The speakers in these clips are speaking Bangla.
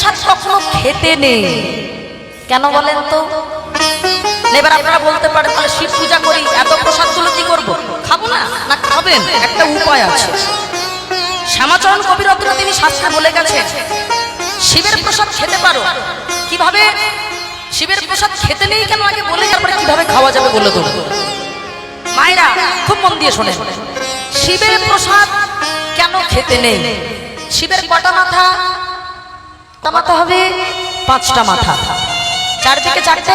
প্রসাদ কখনো খেতে নেই। কেন বলেন তো? এবার আপনারা বলতে পারেন, তাহলে শিব পূজা করি, এত প্রসাদ প্রসাদগুলো কি করব? খাব না? না, খাবেন, একটা উপায় আছে। শ্যামাচরণ কবিরত্ন তিনি শাস্ত্রে বলে গেছেন, শিবের প্রসাদ খেতে পারো। কীভাবে? শিবের প্রসাদ খেতে নেই কেন? আগে বলে তারপরে কীভাবে খাওয়া যাবে বলে দেবো। মায়েরা, খুব মন দিয়ে শোনে শিবের প্রসাদ কেন খেতে নেই? শিবের কটা মাথা? কটা মাথা হবে পাঁচটা মাথা। চারদিকে চারটে,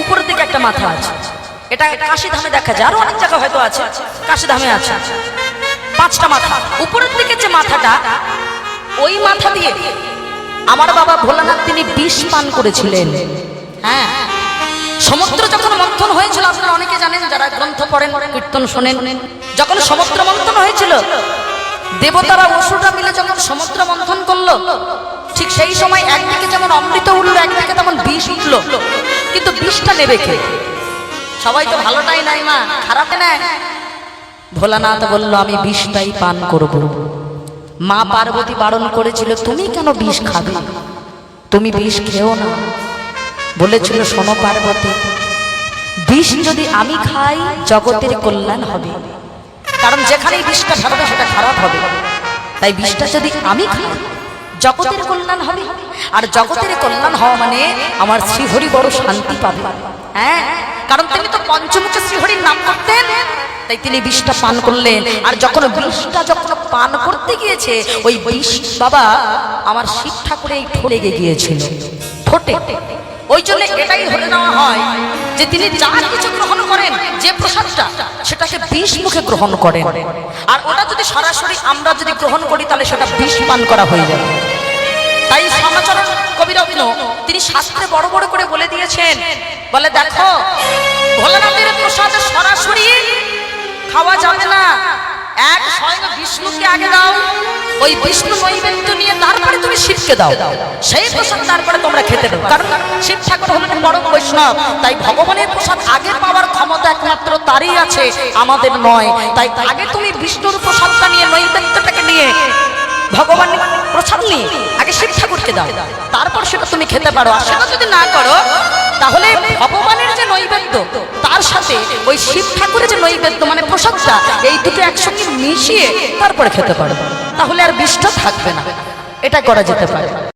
উপরের দিকে একটা মাথা আছে। এটা কাশি ধামে দেখা যায়। আরও অনেক জায়গা হয়তো আছে, কাশি ধামে আছে। পাঁচটা মাথা। উপরের দিকে যে মাথাটা, ওই মাথা দিয়ে আমার বাবা ভোলানাথ তিনি বিষ পান করেছিলেন। হ্যাঁ। সমুদ্র যখন মন্থন হয়েছিল, আপনারা অনেকে জানেন, যারা গ্রন্থ পড়েন, কীর্তন শোনেন, যখন সমুদ্র মন্থন হয়েছিল, দেবতারা অসুররা মিলে যখন সমুদ্র মন্থন করল ঠিক সেই সময় একদিকে যেমন অমৃত উঠল, একদিকে তেমন বিষ উঠল। কিন্তু বিষটা নেবে কে? সবাই তো ভালোটাই নাই মা, খারাপে নেয়। ভোলানাথ বলল, আমি বিষটাই পান করব। মা পার্বতী বারণ করেছিল, তুমি কেন বিষ খাবে? তুমি বিষ খেও না। বলেছিল, শোনো পার্বতী, বিষ যদি আমি খাই, জগতের কল্যাণ হবে। কারণ যেখানেই বিষটা ঢালবে সেটা খারাপ হবে। তাই বিষটা যদি আমি খাই জগতের কল্যাণ হবে। আর জগতের কল্যাণ হওয়া মানে আমার শ্রীহরি বড় শান্তি পাবে। হ্যাঁ? কারণ তিনি তো পঞ্চমুখে শ্রীহরির নাম করতেন। তাই তিনি বিষটা পান করলেন। আর যখন বিষটা যখন পান করতে গিয়েছে, ওই বিষ বাবা আমার শিব ঠাকুরে এই লেগে গিয়েছিল। ঠোঁটে। ওই জন্য এটাই ধরে নেওয়া হয় যে তিনি যা কিছু গ্রহণ করেন, যে প্রসাদটা, সেটাকে বিষ মুখে গ্রহণ করেন। আর ওটা যদি সরাসরি আমরা যদি গ্রহণ করি, তাহলে সেটা বিষ পান করা হয়ে যাবে। কবিরত্ন তিনি শাস্ত্রে বড় বড় করে বলে দিয়েছেন, বলে দেখো, ভোলানাথের প্রসাদ সরাসরি খাওয়া যাবে না। এক স্বয়ং বিষ্ণুকে আগে দাও, ওই বিষ্ণু নৈবেদ্য নিয়ে তারপরে তুমি শিবকে দাও। সেই প্রসাদ তারপরে তোমরা খেতে দাও কারণ শিব ঠাকুর হলেন পরম বৈষ্ণব, তাই ভগবানের প্রসাদ আগে পাওয়ার ক্ষমতা একমাত্র তারই আছে, আমাদের নয়। তাই আগে তুমি বিষ্ণুর প্রসাদটা নিয়ে নৈবেদ্যটাকে নিয়ে ভগবান প্রসাদ নিয়ে আগে শিব ঠাকুরকে দাও। তারপর সেটা তুমি খেতে পারো। সেটা যদি না করো, তাহলে ভগবানের যে নৈবেদ্য, তার সাথে ওই শিব ঠাকুরের যে নৈবেদ্য মানে প্রসাদটা, এই দুটো একসঙ্গে মিশিয়ে তারপরে খেতে পারো। তাহলে আর বিষ্ঠ থাকবে না। এটা করা যেতে পারে।